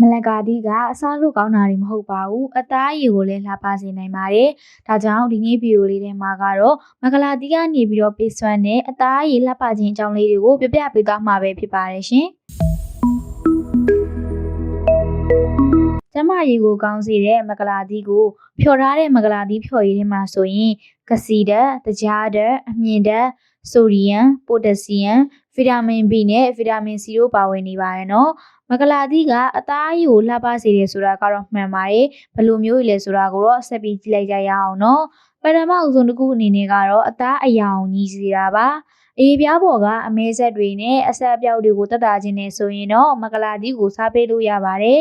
မလကာသီးကအစားလို့ကောင်းတာတွေမဟုတ်ပါဘူးအသားအရည်ကိုလည်းလှပစေနိုင်ပါတယ်ဒါကြောင့်ဒီနေ့ဗီဒီယိုလေးထဲမှာကတော့မကလာသီးကနေပြီးတော့ပေးစွမ်းတဲ့အသားအရည်လှပခြင်းအကြောင်းလေးတွေကိုပြပြပေးသွားမှာပဲဖြစ်ပါတယ်ရှင်ကျမရီကိုကောင်းစေတဲ့မကလာသီးကိုဖြော်ထားတဲ့မကလာသီးဖြော်ရည်ထဲမှာဆိုရင်ကစီဓာတ်၊တကြားဓာတ်၊အမြင့်ဓာတ်၊ ဆိုဒီယမ်၊ပိုတက်ဆီယမ်၊ဗီတာမင် B နဲ့ဗီတာမင် C တို့ပါဝင်နေပါတယ်နော်မကလာသီးကအသားအရည်ကိုလှပစေတယ်ဆိုတာကတော့မှန်ပါတယ်ဘယ်လိုမျိုးလဲဆိုတာကိုတော့ဆက်ပြီးကြည့်လိုက်ကြရအောင်နော်ပထမအဆုံးတစ်ခုအနေနဲ့ကတော့အသားအယောင်ညီစေတာပါအေးပြားပေါ်ကအမဲဆက်တွေနဲ့အဆက်အပြောက်တွေကိုတက်တာခြင်းနဲ့ဆိုရင်တော့မကလာသီးကိုစားပေးလို့ရပါတယ်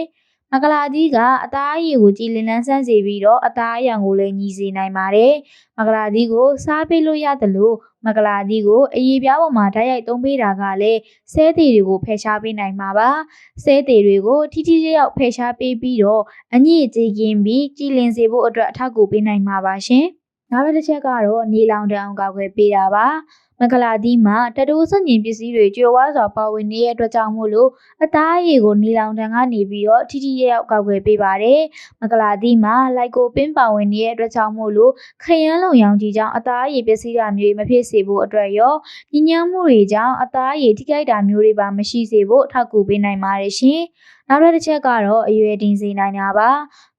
မကလာသီးကအသားအရည်ကိုကြည်လင်လန်းဆန်းစေပြီးတော့အသားအယောင်ကိုလည်းညီစေနိုင်ပါတယ်။မကလာသီးကိုစားပေးလို့ရတယ်လို့မကလာသီးကိုအရည်ပြားပေါ်မှာဓာတ်ရိုက်သုံးပေးတာကလည်းဆဲသေးတွေကိုဖယ်ရှားပေးနိုင်မှာပါ။ဆဲသေးတွေကိုထိထိရောက်ဖယ်ရှားပေးပြီးတော့အညစ်အကြေးကင်းပြီးကြည်လင်စေဖို့အတွက်အထောက်အကူပေးနိုင်မှာပါရှင်။နောက်တစ်ချက်ကတော့နေလောင်တအောင်ကောက်ွယ်ပေးတာပါ။ မကလာသီးမှာတတိုးစညင်ပစ္စည်းတွေကြွယ်ဝစွာပါဝင်နေတဲ့အတွက်ကြောင့်မို့လို့အသားအရည်ကိုနေလောင်တန်ကနေပြီးတော့ထိထိရောက်ကောက်ွယ်ပေးပါတယ်။မကလာသီးမှာလိုက်ကိုပင်းပါဝင်နေတဲ့အတွက်ကြောင့်မို့လို့ခရမ်းလုံရောင်ကြီးကြောင့်အသားအရည်ပစ္စည်းတာမျိုးမဖြစ်စေဖို့အတွက်ရောညဉ့်ညမ်းမှုတွေကြောင့်အသားအရည်ထိခိုက်တာမျိုးတွေပါမရှိစေဖို့ထောက်ကူပေးနိုင်ပါတယ်ရှင်။ နောက်တစ်ချက်ကတော့အရွယ်တင်စေနိုင်တာပါ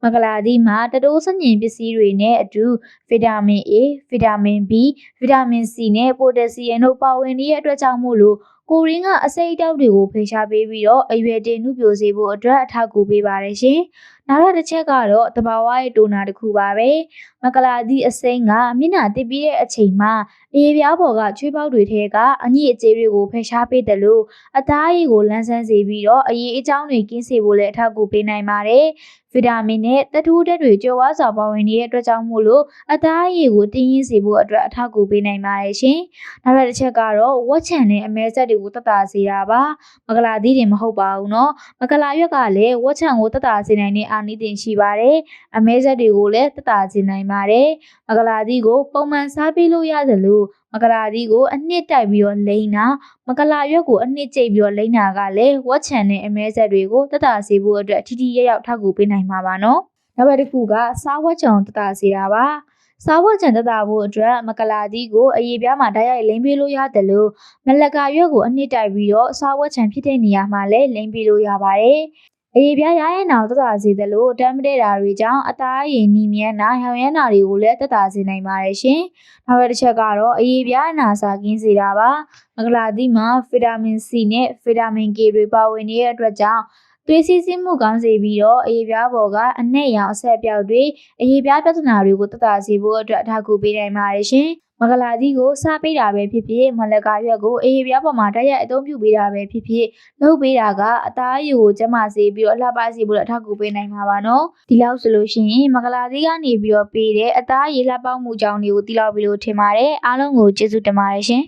မကလာသီးမှာတတိုးစညင်ပစ္စည်းတွေနဲ့အတူဗီတာမင် A ဗီတာမင် B ဗီတာမင် C နဲ့ပိုတက်ဆီယမ်တို့ပါဝင်နေတဲ့အတွက်ကြောင့်မို့လို့ကိုရင်းကအစိတ်အတောက်တွေကိုဖေရှားပေးပြီးတော့အရွယ်တင်နှုပြိုစေဖို့အတွက်အထောက်အကူပေးပါတယ်ရှင်။ နောက်တစ်ချက်ကတော့တဘာဝရဲ့တိုနာတစ်ခုပါပဲ။မကလာသည့်အစိမ်းကမျက်နှာတစ်ပြီးတဲ့အချိန်မှာအေးပြားပေါ်ကချွေးပေါက်တွေထဲကအညစ်အကြေးတွေကိုဖယ်ရှားပေးတယ်လို့အသားရည်ကိုလန်းဆန်းစေပြီးတော့အရေးအကြောင်းတွေကင်းစေဖို့လည်းအထောက်အကူပေးနိုင်ပါတယ်။ဗီတာမင်နဲ့တထူးဓာတ်တွေကြောဝါးစွာပါဝင်နေတဲ့အတွက်ကြောင့်မို့လို့အသားအရည်ကိုတင်းရင်းစေဖို့အတွက်အထောက်အကူပေးနိုင်ပါတယ်ရှင်။နောက်တစ်ချက်ကတော့ဝက်ချန်နဲ့အမဲဆက်တွေကိုတက်တာစေတာပါ။မကလာသီးတွေမဟုတ်ပါဘူးနော်။မကလာရွက်ကလည်းဝက်ချန်ကိုတက်တာစေနိုင်တဲ့အာနိသင်ရှိပါတယ်။အမဲဆက်တွေကိုလည်းတက်တာစေနိုင်ပါတယ်။မကလာသီးကိုပုံမှန်စားပေးလို့ရတယ်လို့မကလာသီးကိုအနှစ်တိုက်ပြီးတော့လိမ့်တာမကလာရွက်ကိုအနှစ်ကျိတ်ပြီးတော့လိမ့်တာကလည်းဝက်ချန်နဲ့အမဲဆက်တွေကိုတက်တာစေဖို့အတွက်ထိထိရရောက်ထောက်ကူပေးနိုင်မှာပါနော်နောက်တစ်ခုကစားဝက်ချံတက်တာစေတာပါစားဝတ်ချံတက်တာဖို့အတွက်မကလာသီးကိုအရေးပြားမှာဓာတ်ရိုက်လိမ့်ပေးလို့ရတယ်လို့မလကာရွက်ကိုအနှစ်တိုက်ပြီးတော့စားဝတ်ချံဖြစ်တဲ့နေရာမှာလည်းလိမ့်ပေးလို့ရပါတယ် အရေးပြားရရဲ့နောက်တက်တာစေတယ်လို့တမ်းမတဲ့တာတွေကြောင့်အသားရည်နီမြန်းတာဟောင်ရမ်းတာတွေကိုလည်းတက်တာစေနိုင်ပါတယ်ရှင်။နောက်တစ်ချက်ကတော့အရေးပြားနာစာကင်းစေတာပါ။မကလာသီးမှာဗီတာမင် C နဲ့ဗီတာမင် K တွေပါဝင်နေတဲ့အတွက်ကြောင့်သွေးစီးဆင်းမှုကောင်းစေပြီးတော့အရေးပြားပေါ်ကအနက်ရောင်အဆက်ပြောက်တွေအရေးပြားပြဿနာတွေကိုတက်တာစေဖို့အတွက်အထောက်အကူပေးနိုင်ပါတယ်ရှင်။ မဂလာသီးကိုစားပေးတာပဲဖြစ်ဖြစ်မလကာရွက်ကိုအေးပြားပေါ်မှာတိုက်ရိုက်အသုံးပြုပေးတာပဲဖြစ်ဖြစ်လုပ်ပေးတာကအသားအရည်ကိုကျမစေပြီးတော့အလှပစေဖို့အထောက်အကူပေးနိုင်မှာပါနော်ဒီလောက်ဆိုလို့ရှိရင်မဂလာသီးကနေပြီးတော့ပေးတဲ့အသားအရည်လှပမှုကြောင်းတွေကိုသိလောက်ပြီလို့ထင်ပါတယ်အားလုံးကိုကျေးဇူးတင်ပါတယ်ရှင်